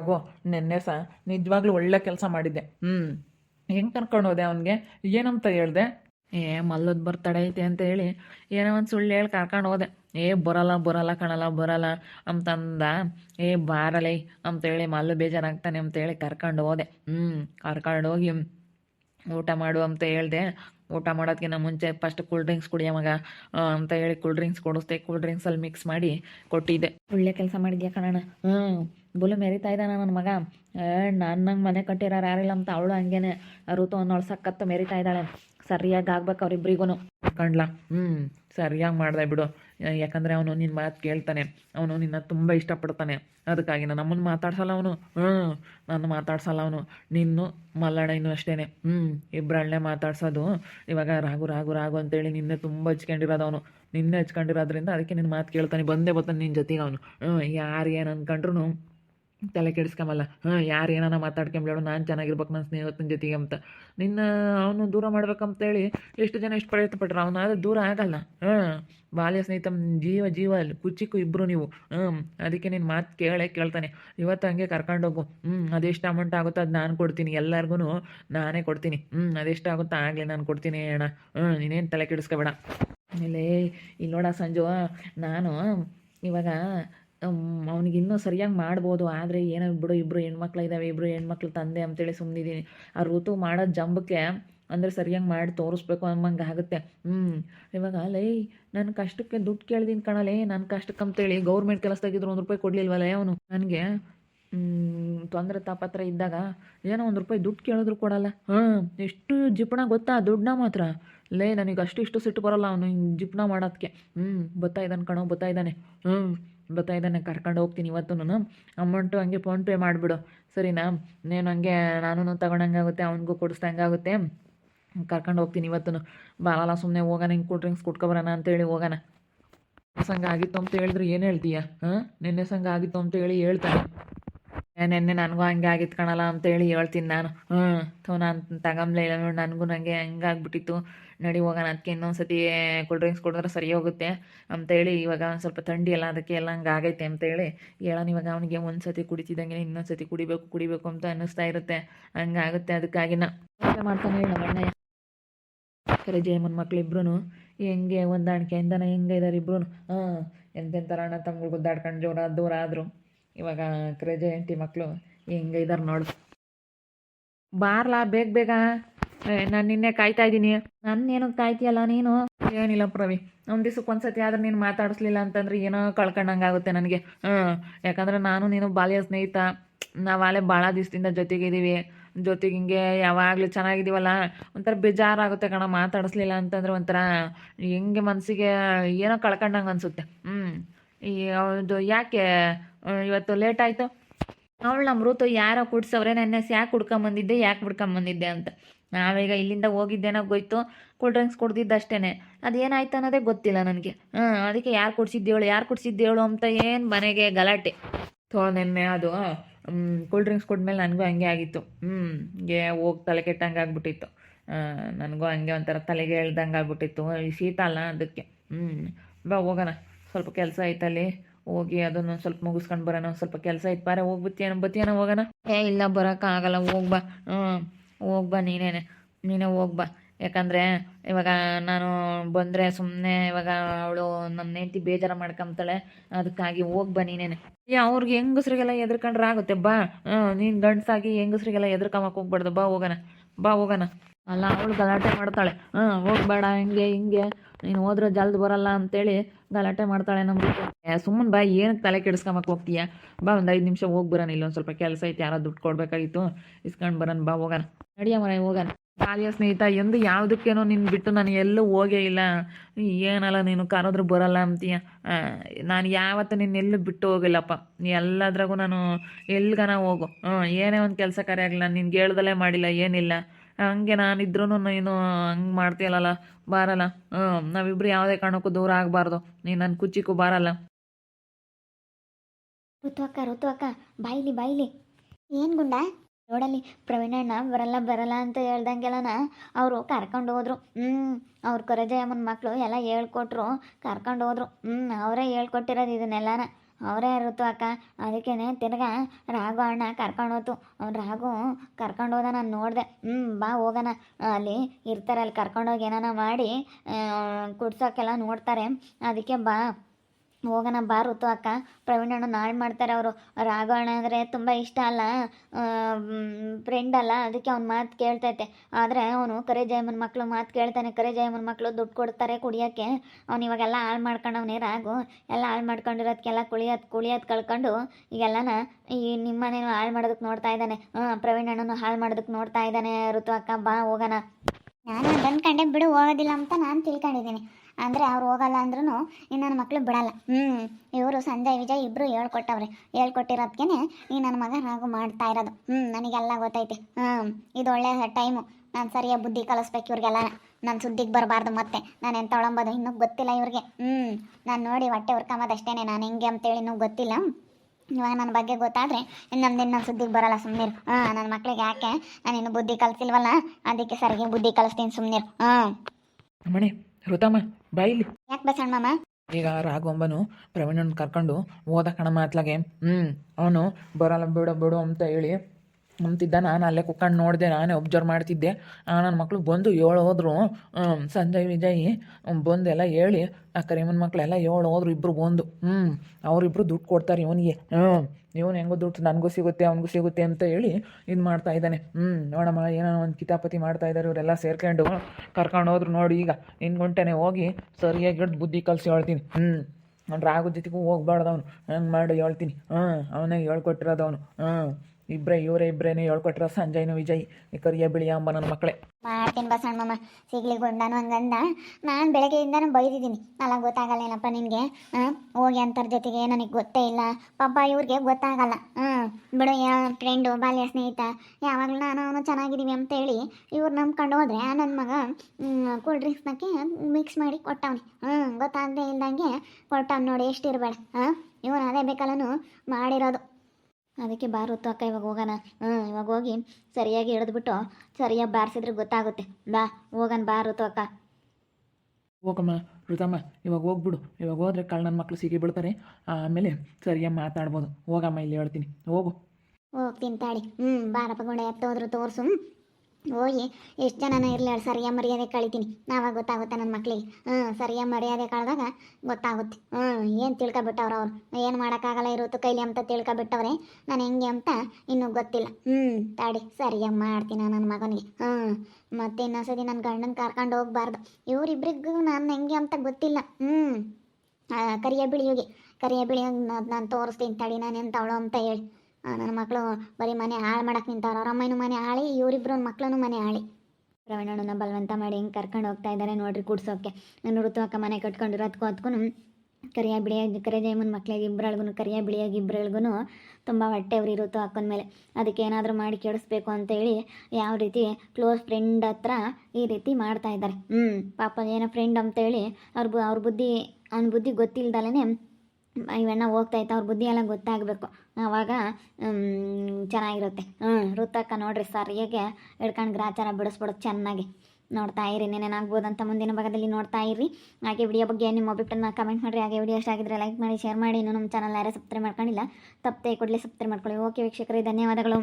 ಆಗೋ ನೆನ್ನೆ ಸಹ ನಿಜವಾಗ್ಲೂ ಒಳ್ಳೆ ಕೆಲಸ ಮಾಡಿದ್ದೆ. ಹ್ಞೂ ಹೆಂಗೆ ಕರ್ಕೊಂಡು ಹೋದೆ ಅವನಿಗೆ? ಏನಂತ ಹೇಳ್ದೆ? ಏ ಮಲ್ಲದ್ ಬರ್ತಡೆ ಐತೆ ಅಂತ ಹೇಳಿ ಏನೋ ಒಂದು ಸುಳ್ಳು ಹೇಳಿ ಕರ್ಕೊಂಡು ಹೋದೆ. ಏ ಬರಲ್ಲ ಬರಲ್ಲ ಕಣಲ್ಲ ಬರಲ್ಲ ಅಂತಂದ. ಏ ಬಾರಲೇ ಅಂತೇಳಿ ಮಲ್ಲು ಬೇಜಾರಾಗ್ತಾನೆ ಅಂತೇಳಿ ಕರ್ಕೊಂಡು ಹೋದೆ. ಹ್ಞೂ ಕರ್ಕೊಂಡು ಹೋಗಿ ಊಟ ಮಾಡು ಅಂತ ಹೇಳ್ದೆ. ಊಟ ಮಾಡೋದಕ್ಕಿಂತ ಮುಂಚೆ ಫಸ್ಟ್ ಕೂಲ್ ಡ್ರಿಂಕ್ಸ್ ಕುಡಿಯ ಮಗ ಅಂತ ಹೇಳಿ ಕೂಲ್ ಡ್ರಿಂಕ್ಸ್ ಕೊಡಿಸ್ದೆ ಕೂಲ್ ಡ್ರಿಂಕ್ಸಲ್ಲಿ ಮಿಕ್ಸ್ ಮಾಡಿ ಕೊಟ್ಟಿದ್ದೆ. ಒಳ್ಳೆ ಕೆಲಸ ಮಾಡಿದ್ಯಾ ಕಣಣ್ಣ? ಹ್ಞೂ ಬುಲು ಮೆರಿತಾ ಇದ್ದಾನ ನನ್ನ ಮಗ. ನಾನು ನಂಗೆ ಮನೆ ಕಟ್ಟಿರೋರು ಯಾರಿಲ್ಲ ಅಂತ ಅವಳು ಹಂಗೇನೆ. ಋತು ಅನ್ನೋಳು ಸಖತ್ತು ಮೆರಿತಾ ಇದ್ದಾಳೆ. ಸರಿಯಾಗಿ ಆಗ್ಬೇಕು ಅವ್ರಿಬ್ರಿಗೂ ಕಂಡ್ಲಾ ಹ್ಞೂ ಸರಿಯಾಗಿ ಮಾಡಿದೆ ಬಿಡು. ಯಾಕಂದರೆ ಅವನು ನಿನ್ನ ಮಾತು ಕೇಳ್ತಾನೆ. ಅವನು ನಿನ್ನ ತುಂಬ ಇಷ್ಟಪಡ್ತಾನೆ. ಅದಕ್ಕಾಗಿ ನಾನು ನಮ್ಮನ್ನು ಮಾತಾಡ್ಸಲ್ಲ ಅವನು. ಹ್ಞೂ ನಾನು ಮಾತಾಡ್ಸಲ್ಲ ಅವನು. ನಿನ್ನು ಇನ್ನು ಅಷ್ಟೇ ಹ್ಞೂ ಇಬ್ಬರಲ್ಲೇ ಮಾತಾಡ್ಸೋದು. ಇವಾಗ ರಾಗು ರಾಗು ರಾಗು ಅಂತೇಳಿ ನಿನ್ನೆ ತುಂಬ ಹಚ್ಕೊಂಡಿರೋದು ಅವನು. ನಿನ್ನೆ ಹಚ್ಕೊಂಡಿರೋದ್ರಿಂದ ಅದಕ್ಕೆ ನಿನ್ನ ಮಾತು ಕೇಳ್ತಾನೆ. ಬಂದೇ ಬರ್ತಾನೆ ನಿನ್ನ ಜೊತೆಗೆ ಅವನು. ಹ್ಞೂ ಯಾರು ಏನು ಅಂದ್ಕೊಂಡ್ರು ತಲೆ ಕೆಡಿಸ್ಕೊಂಬಲ್ಲ ಹಾಂ ಯಾರು ಏನಾನ ಮಾತಾಡ್ಕೊಂಬೇಡು ನಾನು ಚೆನ್ನಾಗಿರ್ಬೇಕು ನನ್ನ ಸ್ನೇಹಿತನ ಜೊತೆಗೆ ಅಂತ. ನಿನ್ನ ಅವನು ದೂರ ಮಾಡ್ಬೇಕಂತೇಳಿ ಎಷ್ಟು ಜನ ಎಷ್ಟು ಪ್ರಯತ್ನ ಪಟ್ರು ಅವನು ಆದರೆ ದೂರ ಆಗಲ್ಲ. ಹಾಂ ಬಾಲ್ಯ ಸ್ನೇಹಿತ ಜೀವ ಜೀವ ಅಲ್ಲಿ, ಕುಚ್ಚಿಕ್ಕು ಇಬ್ಬರು ನೀವು. ಹ್ಞೂ ಅದಕ್ಕೆ ನಿನ್ನ ಮಾತು ಕೇಳೇ ಕೇಳ್ತಾನೆ. ಇವತ್ತು ಹಂಗೆ ಕರ್ಕೊಂಡೋಗು. ಹ್ಞೂ ಅದೆಷ್ಟು ಅಮೌಂಟ್ ಆಗುತ್ತೋ ಅದು ನಾನು ಕೊಡ್ತೀನಿ ಎಲ್ಲರಿಗೂ ನಾನೇ ಕೊಡ್ತೀನಿ. ಹ್ಞೂ ಅದೆಷ್ಟು ಆಗುತ್ತೋ ಆಗಲಿ ನಾನು ಕೊಡ್ತೀನಿ ಅಣ್ಣ. ಹ್ಞೂ ನೀನೇನು ತಲೆ ಕೆಡಿಸ್ಕೋಬೇಡ. ಆಮೇಲೆ ಇಲ್ಲಿ ನೋಡ ಸಂಜು, ನಾನು ಇವಾಗ ಅವನಿಗೆ ಇನ್ನೂ ಸರಿಯಾಗಿ ಮಾಡ್ಬೋದು, ಆದರೆ ಏನೋ ಬಿಡು ಇಬ್ಬರು ಹೆಣ್ಮಕ್ಳು ಇದ್ದಾವೆ ಇಬ್ಬರು ಹೆಣ್ಮಕ್ಳು ತಂದೆ ಅಂತೇಳಿ ಸುಮ್ಮನಿದ್ದೀನಿ ಆ ಋತು ಮಾಡೋ ಜಂಬಕ್ಕೆ ಅಂದರೆ ಸರಿಯಾಗಿ ಮಾಡಿ ತೋರಿಸ್ಬೇಕು ಅನ್ನಂಗೆ ಆಗುತ್ತೆ. ಹ್ಞೂ ಇವಾಗ ಲೇ ನನ್ನ ಕಷ್ಟಕ್ಕೆ ದುಡ್ಡು ಕೇಳ್ದಿನ ಕಣಲೇ ನನ್ನ ಕಷ್ಟಕ್ಕೆ ಅಂತೇಳಿ ಗೌರ್ಮೆಂಟ್ ಕೆಲಸದಾಗಿದ್ರು ಒಂದು ರೂಪಾಯಿ ಕೊಡಲಿಲ್ವಲ್ಲ ಅವನು? ನನಗೆ ತೊಂದರೆ ತಾಪತ್ರ ಇದ್ದಾಗ ಏನೋ ಒಂದು ರೂಪಾಯಿ ದುಡ್ಡು ಕೇಳಿದ್ರು ಕೊಡಲ್ಲ. ಹಾಂ ಎಷ್ಟು ಜಿಪ್ಣ ಗೊತ್ತಾ ದುಡ್ಡನ್ನ ಮಾತ್ರ? ಲೇ, ನನಗೆ ಅಷ್ಟು ಇಷ್ಟು ಸಿಟ್ಟು ಬರೋಲ್ಲ ಅವನು ಜಿಪಣ ಮಾಡೋದಕ್ಕೆ ಹ್ಞೂ ಬತ್ತಾ ಇದ್ದಾನೆ ಕಣೋ, ಬತ್ತಾ ಇದ್ದಾನೆ ಹ್ಞೂ ಬತ್ತಾ ಇದ್ದಾನೆ ಕರ್ಕೊಂಡು ಹೋಗ್ತೀನಿ ಇವತ್ತು ಅಮೌಂಟು ಹಂಗೆ ಫೋನ್ಪೇ ಮಾಡಿಬಿಡು. ಸರಿನಾ? ನೀನು ಹಂಗೆ ನಾನು ತಗೊಂಡಂಗಾಗುತ್ತೆ ಅವನಿಗೂ ಕೊಡಿಸ್ದಂಗಾಗುತ್ತೆ ಕರ್ಕೊಂಡು ಹೋಗ್ತೀನಿ ಇವತ್ತು ಬಾರಲ್ಲ ಸುಮ್ಮನೆ ಹೋಗೋಣ, ಹಿಂಗೆ ಕೂಲ್ ಡ್ರಿಂಕ್ಸ್ ಕುಟ್ಕೊಬರೋಣ ಅಂತೇಳಿ ಹೋಗೋಣ. ಸಂಘ ಆಗಿತ್ತು ಅಂತ ಹೇಳಿದ್ರೆ ಏನು ಹೇಳ್ತೀಯ? ಹಾಂ? ನಿನ್ನೆ ಸಂಘ ಆಗಿತ್ತು ಅಂತ ಹೇಳಿ ಹೇಳ್ತಾನೆ. ನೆನ್ನೆ ನನಗೂ ಹಂಗೆ ಆಗಿತ್ತು ಕಣಲ್ಲ ಅಂತೇಳಿ ಹೇಳ್ತೀನಿ ನಾನು. ಹ್ಞೂ ಥೋ, ನಾನು ತಗೊಂಬ್ಲೇ ಇಲ್ಲ ನೋಡಿ, ನನಗೂ ನನಗೆ ಹಂಗಾಗ್ಬಿಟ್ಟಿತ್ತು ನಡಿ ಹೋಗೋಣ, ಅದಕ್ಕೆ ಇನ್ನೊಂದು ಸತಿ ಕೂಲ್ ಡ್ರಿಂಕ್ಸ್ ಕುಡಿದ್ರೆ ಸರಿ ಹೋಗುತ್ತೆ ಅಂತೇಳಿ ಇವಾಗ ಒಂದು ಸ್ವಲ್ಪ ಥಂಡಿ ಎಲ್ಲ ಅದಕ್ಕೆ ಎಲ್ಲ ಹಂಗೆ ಆಗೈತೆ ಅಂತೇಳಿ ಹೇಳೋಣ. ಇವಾಗ ಅವನಿಗೆ ಒಂದು ಸತಿ ಕುಡಿತಿದ್ದಂಗೆ ಇನ್ನೊಂದು ಕುಡಿಬೇಕು ಕುಡಿಬೇಕು ಅಂತ ಅನ್ನಿಸ್ತಾ ಇರುತ್ತೆ. ಹಂಗಾಗುತ್ತೆ ಅದಕ್ಕಾಗಿ ನಾ ಮಾಡ್ತಾನೆ ಹೇಳಿ ನಮ್ಮ ಅಣ್ಣ ಕರೆ ಜಯಮ್ಮನ ಮಕ್ಳು ಹೆಂಗೆ ಹೊಂದಾಣಿಕೆಯಿಂದನೇ ಹೆಂಗೆ ಇದ್ದಾರೆ ಇಬ್ರು ಹಾಂ ಎಂತೆಂಥರ ಅಣ್ಣ ತಮ್ಮಗಳು ಗುದ್ದಾಡ್ಕೊಂಡು ಜೋರ ದೂರ ಆದರು ಇವಾಗ ಕ್ರೇಜ ಎಂಟಿ ಮಕ್ಕಳು ಹೆಂಗೆ ಇದ್ದಾರೆ ನೋಡು. ಬಾರ್ಲಾ, ಬೇಗ ಬೇಗ. ನಾನು ನಿನ್ನೆ ಕಾಯ್ತಾ ಇದ್ದೀನಿ. ನನ್ನೇನು ಕಾಯ್ತೀಯಲ್ಲ ನೀನು? ಏನಿಲ್ಲ ಪ್ರವಿ, ಒಂದು ದಿವ್ಸಕ್ಕೆ ಒಂದ್ಸತಿ ಆದ್ರೆ ನೀನು ಮಾತಾಡಿಸ್ಲಿಲ್ಲ ಅಂತಂದ್ರೆ ಏನೋ ಕಳ್ಕೊಂಡಂಗೆ ಆಗುತ್ತೆ ನನಗೆ. ಹ್ಞೂ ಯಾಕಂದ್ರೆ ನಾನು ನೀನು ಬಾಲ್ಯ ಸ್ನೇಹಿತ. ನಾವು ಅಲ್ಲೇ ಭಾಳ ದಿವಸದಿಂದ ಜೊತೆಗಿದ್ದೀವಿ ಜೊತೆಗೆ ಹಿಂಗೆ ಯಾವಾಗಲೂ ಚೆನ್ನಾಗಿದ್ದೀವಲ್ಲ ಒಂಥರ ಬೇಜಾರಾಗುತ್ತೆ ಕಣ ಮಾತಾಡಿಸ್ಲಿಲ್ಲ ಅಂತಂದ್ರೆ ಒಂಥರ ಹೆಂಗೆ ಮನಸ್ಸಿಗೆ ಏನೋ ಕಳ್ಕೊಂಡಂಗೆ ಅನಿಸುತ್ತೆ. ಹ್ಞೂ ಯಾಕೆ ಇವತ್ತು ಲೇಟ್ ಆಯಿತು. ಅವಳು ಋತು ಯಾರೋ ಕುಡ್ಸವ್ರೆ, ನನ್ನ ಯಾಕೆ ಕುಡ್ಕೊಂಬಂದಿದ್ದೆ ಯಾಕೆ ಬಿಡ್ಕೊಂಬಂದಿದ್ದೆ ಅಂತ. ನಾವೀಗ ಇಲ್ಲಿಂದ ಹೋಗಿದ್ದೇನೋ ಗೊಯ್ತು ಕೂಲ್ ಡ್ರಿಂಕ್ಸ್ ಕುಡ್ದಿದ್ದು ಅಷ್ಟೇ ಅದೇನಾಯ್ತು ಅನ್ನೋದೇ ಗೊತ್ತಿಲ್ಲ ನನಗೆ. ಹಾಂ ಅದಕ್ಕೆ ಯಾರು ಕುಡ್ಸಿದ್ದೇಳು ಯಾರು ಕುಡ್ಸಿದ್ದೇಳು ಅಂತ ಏನು ಮನೆಗೆ ಗಲಾಟೆ. ಥೋ, ನೆನ್ನೆ ಅದು ಕೂಲ್ ಡ್ರಿಂಕ್ಸ್ ಕುಡ್ಮೇಲೆ ನನಗೂ ಹಂಗೆ ಆಗಿತ್ತು. ಹ್ಞೂ ಹಂಗೆ ಹೋಗಿ ತಲೆ ಕೆಟ್ಟಂಗೆ ಆಗ್ಬಿಟ್ಟಿತ್ತು. ನನಗೂ ಹಂಗೆ ಒಂಥರ ತಲೆಗೆ ಎಳ್ದಂಗೆ ಆಗ್ಬಿಟ್ಟಿತ್ತು ಶೀತ ಅಲ್ಲ ಅದಕ್ಕೆ. ಹ್ಞೂ ಬಾ ಹೋಗೋಣ, ಸ್ವಲ್ಪ ಕೆಲಸ ಐತಲ್ಲಿ. ಹೋಗಿ ಅದನ್ನ ಸ್ವಲ್ಪ ಮುಗಿಸ್ಕೊಂಡು ಬರೋಣ ಸ್ವಲ್ಪ ಕೆಲಸ ಐತೆ ಬಾರೆ ಹೋಗ್ಬತ್ತೀಯನ ಬತ್ತೀಯನ ಹೋಗೋಣ. ಏ, ಇಲ್ಲ ಬರೋಕ್ಕಾಗಲ್ಲ ಹೋಗ್ಬಾ ಹ್ಞೂ ಹೋಗ್ಬಾ ನೀನೇನೆ. ನೀನೇ ಹೋಗ್ಬಾ ಯಾಕಂದರೆ ಇವಾಗ ನಾನು ಬಂದರೆ ಸುಮ್ಮನೆ ಇವಾಗ ಅವಳು ನನ್ನ ಹೆಂಡತಿ ಬೇಜಾರು ಮಾಡ್ಕೊಂತಾಳೆ ಅದಕ್ಕಾಗಿ ಹೋಗ್ಬಾ ನೀನೇನೆ. ಏ, ಅವ್ರಿಗೆ ಹೆಂಗಸ್ರಿಗೆಲ್ಲ ಎದ್ರಕೊಂಡ್ರೆ ಆಗುತ್ತೆ, ಬಾ. ನೀನು ಗಂಡಸಾಗಿ ಹೆಂಗಸ್ರಿಗೆಲ್ಲ ಎದ್ರಕೊಂಬಕ್ಕೆ ಹೋಗ್ಬಾರ್ದು. ಬಾ, ಹೋಗೋಣ. ಬಾ, ಹೋಗೋಣ. ಅಲ್ಲ, ಅವಳು ಗಲಾಟೆ ಮಾಡ್ತಾಳೆ. ಹಾಂ ಹೋಗ್ಬೇಡ, ಹಿಂಗೆ ಹಿಂಗೆ. ನೀನು ಹೋದ್ರೆ ಜಲ್ದಿ ಬರಲ್ಲ ಅಂತೇಳಿ ಗಲಾಟೆ ಮಾಡ್ತಾಳೆ ನಮ್ಮ ಸುಮ್ಮನೆ ಬಾ ಏನಕ್ಕೆ ತಲೆ ಕೆಡಿಸ್ಕೊಂಬಕ್ಕೆ ಹೋಗ್ತೀಯ? ಬಾ, ಒಂದು ಐದು ನಿಮಿಷ ಹೋಗಿ ಬರೋಣ, ಇಲ್ಲೊಂದು ಸ್ವಲ್ಪ ಕೆಲಸ ಐತೆ ಯಾರೋ ದುಡ್ಡು ಕೊಡಬೇಕಾಗಿತ್ತು. ಇಸ್ಕೊಂಡು ಬರೋಣ, ಬಾ, ಹೋಗೋಣ. ನಡಿಯ ಮನೆ ಹೋಗೋಣ. ಕಾರ್ಯ ಸ್ನೇಹಿತ, ಎಂದು ಯಾವುದಕ್ಕೇನೋ ನಿನ್ನ ಬಿಟ್ಟು ನಾನು ಎಲ್ಲೂ ಹೋಗೇ ಇಲ್ಲ. ಏನಲ್ಲ, ನೀನು ಕರೋದ್ರೂ ಬರಲ್ಲ ಅಂತೀಯ? ನಾನು ಯಾವತ್ತೂ ನಿನ್ನ ಎಲ್ಲೂ ಬಿಟ್ಟು ಹೋಗಿಲ್ಲಪ್ಪ. ನೀ ಎಲ್ಲದ್ರಾಗೂ ನಾನು ಎಲ್ಗನ ಹೋಗು. ಹ್ಞೂ ಏನೇ ಒಂದು ಕೆಲಸ ಕರೆ ಆಗಲಿ, ನಾನು ನಿನ್ಗೆ ಹೇಳ್ದಲೇ ಮಾಡಿಲ್ಲ, ಏನಿಲ್ಲ. ಹಂಗೆ ನಾನಿದ್ರೂ ನೀನು ಹಂಗೆ ಮಾಡ್ತೀಯಲ್ಲ ಬಾರಲ್ಲ. ಹ್ಞೂ ನಾವಿಬ್ರು ಯಾವುದೇ ಕಾರಣಕ್ಕೂ ದೂರ ಆಗಬಾರ್ದು. ನೀನು ನನ್ನ ಕುಚ್ಚಿಕ್ಕೂ ಬಾರಲ್ಲ. ಋತುವಕ್ಕ ಋತುವಕ್ಕ, ಬಾಯ್ಲಿ ಬಾಯ್ಲಿ. ಏನು ಗುಂಡ? ನೋಡಲ್ಲಿ ಪ್ರವೀಣಣ್ಣ ಬರಲ್ಲ ಬರಲ್ಲ ಅಂತ ಹೇಳ್ದಂಗೆಲ್ಲನ ಅವರು ಕರ್ಕೊಂಡು ಹೋದ್ರು. ಹ್ಞೂ ಅವ್ರ ಕೊರಜಯಮ್ಮನ ಮಕ್ಕಳು ಎಲ್ಲ ಹೇಳ್ಕೊಟ್ರು. ಕರ್ಕೊಂಡು ಹೋದ್ರು. ಹ್ಞೂ ಅವರೇ ಹೇಳ್ಕೊಟ್ಟಿರೋದು ಇದನ್ನೆಲ್ಲನ. ಅವರೇ ಋತು ಅಕ್ಕ. ಅದಕ್ಕೇ ತಿರ್ಗಾ ರಾಘು ಅಣ್ಣ ಕರ್ಕೊಂಡು ಹೋತು ಅವ್ನು ರಾಘು ಕರ್ಕೊಂಡು ಹೋದ ನಾನು ನೋಡಿದೆ. ಹ್ಞೂ ಬಾ ಹೋಗೋಣ. ಅಲ್ಲಿ ಇರ್ತಾರೆ ಅಲ್ಲಿ ಕರ್ಕೊಂಡೋಗಿ ಏನಾನ ಮಾಡಿ ಕುಡ್ಸೋಕ್ಕೆಲ್ಲ ನೋಡ್ತಾರೆ. ಅದಕ್ಕೆ ಬಾ. ಹೋಗೋಣ ಬಾ ಋತು ಅಕ್ಕ. ಪ್ರವೀಣ್ ಅಣ್ಣ ನಾಳೆ ಮಾಡ್ತಾರೆ ಅವರು. ರಾಘವಣ್ಣ ಅಂದರೆ ತುಂಬ ಇಷ್ಟ ಅಲ್ಲ. ಫ್ರೆಂಡ್ ಅಲ್ಲ. ಅದಕ್ಕೆ ಅವ್ನ ಮಾತು ಕೇಳ್ತೈತೆ. ಆದರೆ ಅವನು ಕರೆ ಜಯಮ್ಮನ ಮಕ್ಕಳು ಮಾತು ಕೇಳ್ತಾನೆ. ಕರೆ ಜಯಮ್ಮನ ಮಕ್ಕಳು ದುಡ್ಡು ಕೊಡ್ತಾರೆ ಕುಡಿಯೋಕ್ಕೆ. ಅವ್ನು ಇವಾಗೆಲ್ಲ ಹಾಳು ಮಾಡ್ಕೊಂಡವನೇ ರಾಘು. ಎಲ್ಲ ಹಾಳು ಮಾಡ್ಕೊಂಡಿರೋದಕ್ಕೆಲ್ಲ ಕುಳಿಯೋದು ಕುಳಿಯೋದು ಕಳ್ಕೊಂಡು ಈಗೆಲ್ಲನ ಈ ನಿಮ್ಮನೇನು ಹಾಳು ಮಾಡೋದಕ್ಕೆ ನೋಡ್ತಾ ಇದ್ದಾನೆ? ಹಾಂ, ಪ್ರವೀಣ್ ಅಣ್ಣನು ಹಾಳು ಮಾಡೋದಕ್ಕೆ ನೋಡ್ತಾ ಇದ್ದಾನೆ ಋತು ಅಕ್ಕ ಬಾ, ಹೋಗೋಣ. ನಾನು ಅನ್ಕೊಂಡೆ ಬಿಡು, ಹೋಗೋದಿಲ್ಲ ಅಂತ ನಾನು ತಿಳ್ಕೊಂಡಿದ್ದೀನಿ. ಅಂದರೆ ಅವ್ರು ಹೋಗಲ್ಲ ಅಂದ್ರೂ ಈ ನನ್ನ ಮಕ್ಕಳು ಬಿಡಲ್ಲ. ಹ್ಞೂ ಇವರು ಸಂಜಯ್, ವಿಜಯ್ ಇಬ್ಬರು ಹೇಳ್ಕೊಟ್ಟವ್ರೆ. ಹೇಳ್ಕೊಟ್ಟಿರೋದಕ್ಕೆ ಈ ನನ್ನ ಮಗ ರಾಗು ಮಾಡ್ತಾ ಇರೋದು. ಹ್ಞೂ ನನಗೆಲ್ಲ ಗೊತ್ತೈತಿ. ಹ್ಞೂ ಇದು ಒಳ್ಳೆಯ ಟೈಮು ನಾನು ಸರಿಯಾಗಿ ಬುದ್ಧಿ ಕಲಿಸ್ಬೇಕು ಇವ್ರಿಗೆಲ್ಲ ನನ್ನ ಸುದ್ದಿಗೆ ಬರಬಾರ್ದು ಮತ್ತೆ. ನಾನು ಎಂತ ಒಳಂಬೋದು ಇನ್ನೂ ಗೊತ್ತಿಲ್ಲ ಇವ್ರಿಗೆ. ಹ್ಞೂ ನಾನು ನೋಡಿ ಹೊಟ್ಟೆ ಹುರ್ಕೊಂಬೋದಷ್ಟೇ ನಾನು ಹೆಂಗೆ ಅಂತೇಳಿ ಇನ್ನೂ ಗೊತ್ತಿಲ್ಲ. ಇವಾಗ ನನ್ನ ಬಗ್ಗೆ ಗೊತ್ತಾದರೆ ಇನ್ನೊಂದು ನನ್ನ ಸುದ್ದಿಗೆ ಬರಲ್ಲ ಸುಮ್ಮನಿರು ಹಾಂ ನನ್ನ ಮಕ್ಳಿಗೆ ಯಾಕೆ? ನಾನು ಇನ್ನು ಬುದ್ಧಿ ಕಲಿಸಿಲ್ವಲ್ಲ? ಅದಕ್ಕೆ ಸರಿಗೆ ಬುದ್ಧಿ ಕಲಿಸ್ತೀನಿ ಸುಮ್ಮನಿರು ಹಾಂ ಋತಮ್ಮ ಬೈಲಿ ಯಾಕೆ ಬಸಣ್ಣ ಮಾಮ? ಈಗ ರಾಘವಂಬನು ಪ್ರವೀಣನ್ ಕರ್ಕೊಂಡು ಹೋದ ಕಣಮ್ಮ ಅತ್ಲಾಗೆ ಹ್ಞೂ ಅವನು ಬರಲ್ಲ ಬಿಡು ಬಿಡು ಅಂತ ಹೇಳಿ ಅಂತಿದ್ದ ನಾನು ಅಲ್ಲೇ ಕುಕ್ಕಂಡು ನೋಡಿದೆ, ನಾನೇ ಒಬ್ಸರ್ವ್ ಮಾಡ್ತಿದ್ದೆ. ನನ್ನ ಮಕ್ಕಳು ಬಂದು ಏಳು ಹೋದ್ರು ಸಂಜಯ್, ವಿಜಯ್ ಬಂದು ಬಂದೆಲ್ಲ ಹೇಳಿ, ಆ, ಕರಿಮನ್ ಮಕ್ಕಳೆಲ್ಲ ಏಳು ಹೋದ್ರು ಇಬ್ಬರು ಬಂದು. ಹ್ಞೂ ಅವರಿಬ್ಬರು ದುಡ್ಡು ಕೊಡ್ತಾರೆ ಇವನಿಗೆ. ಹ್ಞೂ ಇವನು ಹೆಂಗೋ ದುಡ್ಡು ನನಗೂ ಸಿಗುತ್ತೆ, ಅವನಿಗೂ ಸಿಗುತ್ತೆ ಅಂತ ಹೇಳಿ ಇದು ಮಾಡ್ತಾ ಇದ್ದಾನೆ. ಹ್ಞೂ ನೋಡಮ್ಮ, ಏನೋ ಒಂದು ಕಿತಾಪತಿ ಮಾಡ್ತಾ ಇದ್ದಾರೆ ಇವರೆಲ್ಲ ಸೇರ್ಕೊಂಡು ಕರ್ಕೊಂಡು ಹೋದ್ರು ನೋಡಿ ಈಗ. ಇನ್ನು ಗಂಟೆನೇ ಹೋಗಿ ಸರಿಯಾಗಿ ಹಿಡ್ದು ಬುದ್ಧಿ ಕಲಿಸಿ ಹೇಳ್ತೀನಿ. ಹ್ಞೂ ಅವ್ನು ರಾಗು ಜೊತೆಗೂ ಹೋಗ್ಬಾರ್ದು ಅವನು ಹಂಗೆ ಮಾಡಿ, ಹೇಳ್ತೀನಿ. ಹಾಂ ಅವನೇ ಹೇಳ್ಕೊಟ್ಟಿರೋದು ಅವನು. ಹ್ಞೂ ಇಬ್ಬರೇ ಇವರೇ ಇಬ್ಬರೇನೆ ಹೇಳ್ಕೊಟ್ರ ಸಂಜಯ್ನು ವಿಜಯ್, ಈ ಕರಿಯ ಬಿಳಿಯ ಅಂಬ ನನ್ನ ಮಕ್ಕಳೇ. ಮಾಡ್ತೀನಿ ಬಸಣ್ಣ ಮಾಮ, ಸಿಗ್ಲಿ ಗುಂಡನು ಹಂಗಂದ. ನಾನು ಬೆಳಗ್ಗೆಯಿಂದನೂ ಬೈದಿದ್ದೀನಿ. ಅಲ್ಲ, ಗೊತ್ತಾಗಲ್ಲೇನಪ್ಪ ನಿನಗೆ? ಹೋಗಿ ಅಂತರ ಜೊತೆಗೆ ನನಗೆ ಗೊತ್ತೇ ಇಲ್ಲ. ಪಾಪ ಇವ್ರಿಗೆ ಗೊತ್ತಾಗಲ್ಲ. ಹ್ಞೂ ಬಿಡು ಫ್ರೆಂಡು ಬಾಲ್ಯ ಸ್ನೇಹಿತ, ಯಾವಾಗಲೂ ನಾನು, ಅವನು ಚೆನ್ನಾಗಿದ್ದೀವಿ ಅಂತೇಳಿ ಇವ್ರು ನಂಬ್ಕೊಂಡು ಹೋದ್ರೆ ನನ್ನ ಮಗ ಕೂಲ್ ಡ್ರಿಂಕ್ಸ್ನಕ್ಕೆ ಮಿಕ್ಸ್ ಮಾಡಿ ಕೊಟ್ಟವನಿ. ಹ್ಞೂ ಗೊತ್ತಾಗದೆ ಇಲ್ದಂಗೆ ಕೊಟ್ಟವ್ನು ನೋಡಿ ಎಷ್ಟಿರಬೇಡ ಹಾಂ ಇವನು ಅದೇ ಬೇಕಲ್ಲೂ ಮಾಡಿರೋದು. ಅದಕ್ಕೆ ಬಾರುತ್ತು ಅಕ್ಕ ಇವಾಗ ಹೋಗೋಣ. ಹ್ಞೂ ಇವಾಗ ಹೋಗಿ ಸರಿಯಾಗಿ ಹಿಡಿದ್ಬಿಟ್ಟು ಸರಿಯಾಗಿ ಬಾರಿಸಿದ್ರೆ ಗೊತ್ತಾಗುತ್ತೆ. ಬಾ ಹೋಗೋಣ ಬಾರುತ್ತು ಅಕ್ಕ. ಹೋಗಮ್ಮ ಋತಮ್ಮ ಇವಾಗ ಹೋಗ್ಬಿಡು. ಇವಾಗ ಹೋದ್ರೆ ಕಳ್ಳ ನನ್ನ ಮಕ್ಕಳು ಸಿಗಿ ಬೀಳ್ತಾರೆ. ಆಮೇಲೆ ಸರಿಯಾಗಿ ಮಾತಾಡ್ಬೋದು. ಹೋಗಮ್ಮ ಇಲ್ಲಿ ಹೇಳ್ತೀನಿ. ಹೋಗು. ಹೋಗ್ತೀನಿ ತಾಳಿ. ಹ್ಞೂ ಬಾರಪ್ಪ ಗುಂಡ ಎತ್ತೋದ್ರು ತೋರಿಸು. ಹೋಗಿ ಎಷ್ಟು ಜನನ ಇರಲಿ ಸರಿಯಾಗಿ ಮರ್ಯಾದೆ ಕಳಿತೀನಿ. ನಾವಾಗ ಗೊತ್ತಾಗುತ್ತೆ ನನ್ನ ಮಕ್ಕಳಿಗೆ ಹ್ಞೂ ಸರಿಯಾಗಿ ಮರ್ಯಾದೆ ಕಳೆದಾಗ ಗೊತ್ತಾಗುತ್ತೆ. ಹ್ಞೂ ಏನು ತಿಳ್ಕೊಬಿಟ್ಟವ್ರು ಅವ್ರು? ಏನು ಮಾಡೋಕ್ಕಾಗಲ್ಲ ಇರುತ್ತೆ ಕೈಲಿ ಅಂತ ತಿಳ್ಕೊಬಿಟ್ಟವ್ರೆ. ನಾನು ಹೆಂಗೆ ಅಂತ ಇನ್ನೂ ಗೊತ್ತಿಲ್ಲ. ಹ್ಞೂ ತಾಡಿ, ಸರಿಯಾಗಿ ಮಾಡ್ತೀನಿ ನನ್ನ ಮಗನಿಗೆ. ಹ್ಞೂ ಮತ್ತೆ ಇನ್ನೊಂದ್ಸತಿ ನನ್ನ ಗಂಡನ ಕರ್ಕೊಂಡು ಹೋಗ್ಬಾರ್ದು. ಇವರಿಬ್ರಿಗೂ ನಾನು ಹೆಂಗೆ ಅಂತ ಗೊತ್ತಿಲ್ಲ. ಹ್ಞೂ ಕರಿಯ ಬಿಳಿಯೋಗಿ ಕರಿಯ ಬಿಳಿಯೋಗಿ ನಾನು ತೋರಿಸ್ತೀನಿ ತಡಿ, ನಾನು ಎಂತವಳು ಅಂತ ಹೇಳಿ. ನನ್ನ ಮಕ್ಕಳು ಬರೀ ಮನೆ ಹಾಳು ಮಾಡಕ್ಕೆ ನಿಂತಾರ ಅವ್ರ ಅಮ್ಮನೂ ಮನೆ ಹಾಳಿ, ಇವರಿಬ್ರು ಮಕ್ಕಳನ್ನು ಮನೆ ಹಾಳಿ. ಪ್ರವೀಣಣ್ಣನ ಬಲವಂತ ಮಾಡಿ ಹಿಂಗೆ ಕರ್ಕೊಂಡು ಹೋಗ್ತಾ ಇದ್ದಾರೆ ನೋಡ್ರಿ ಕೂಡ್ಸೋಕ್ಕೆ ನಾನು ಋತು ಅಕ್ಕ ಮನೆ ಕಟ್ಕೊಂಡಿರೋ ಅದಕ್ಕೂ ಕರಿಯ ಬಿಳಿಯಾಗಿ ಕರಿಯ ಜಯಮನ್ ಮಕ್ಳಿಗೆ ಇಬ್ಬರಳ್ಗೂ ಕರಿಯ ಬಿಳಿಯಾಗಿ ಇಬ್ಬರಳ್ಗೂ ತುಂಬ ಹೊಟ್ಟೆ ಅವ್ರು ಋತು ಅಕ್ಕನ ಮೇಲೆ. ಅದಕ್ಕೆ ಏನಾದರೂ ಮಾಡಿ ಕೇಳಿಸ್ಬೇಕು ಅಂತೇಳಿ ಯಾವ ರೀತಿ ಕ್ಲೋಸ್ ಫ್ರೆಂಡ್ ಹತ್ರ ಈ ರೀತಿ ಮಾಡ್ತಾ ಇದ್ದಾರೆ ಹ್ಞೂ ಪಾಪ ಏನೋ ಫ್ರೆಂಡ್ ಅಂತೇಳಿ ಅವ್ರ ಬು, ಅವ್ರ ಬುದ್ಧಿ, ಅವ್ನ ಬುದ್ಧಿ ಗೊತ್ತಿಲ್ದಲೇ ಇವಣ್ಣ ಇತ್ತು, ಅವ್ರ ಬುದ್ಧಿ ಎಲ್ಲ ಗೊತ್ತಾಗಬೇಕು. ಆವಾಗ ಚೆನ್ನಾಗಿರುತ್ತೆ. ಹ್ಞೂ ಋತಕ್ಕ ನೋಡ್ರಿ ಹೇಗೆ ಹಿಡ್ಕೊಂಡು ಗ್ರಾಚಾರ ಬಿಡಿಸ್ಬಿಡೋದು ಚೆನ್ನಾಗಿ. ನೋಡ್ತಾ ಇರಿ ನೆನೇನಾಗ್ಬೋದಂತ ಮುಂದಿನ ಭಾಗದಲ್ಲಿ ನೋಡ್ತಾ ಇರಿ. ಹಾಗೆ ವಿಡಿಯೋ ಬಗ್ಗೆ ನಿಮ್ಮ ಅಭಿಪ್ರಾಯನ ಕಮೆಂಟ್ ಮಾಡಿರಿ. ಹಾಗೆ ವಿಡಿಯೋ ಇಷ್ಟ ಆಗಿದ್ರೆ ಲೈಕ್ ಮಾಡಿ ಶೇರ್ ಮಾಡಿ. ಇನ್ನೂ ನಮ್ಮ ಚಾನಲ್ ಯಾರೇ ಸಬ್ಸ್ಕ್ರೈಬ್ ಮಾಡ್ಕೊಂಡಿಲ್ಲ, ತಪ್ಪದೆ ಕೊಡಲಿ ಸಬ್ಸ್ಕ್ರೈಬ್ ಮಾಡ್ಕೊಳ್ಳಿ. ಓಕೆ ವೀಕ್ಷಕರೇ, ಧನ್ಯವಾದಗಳು.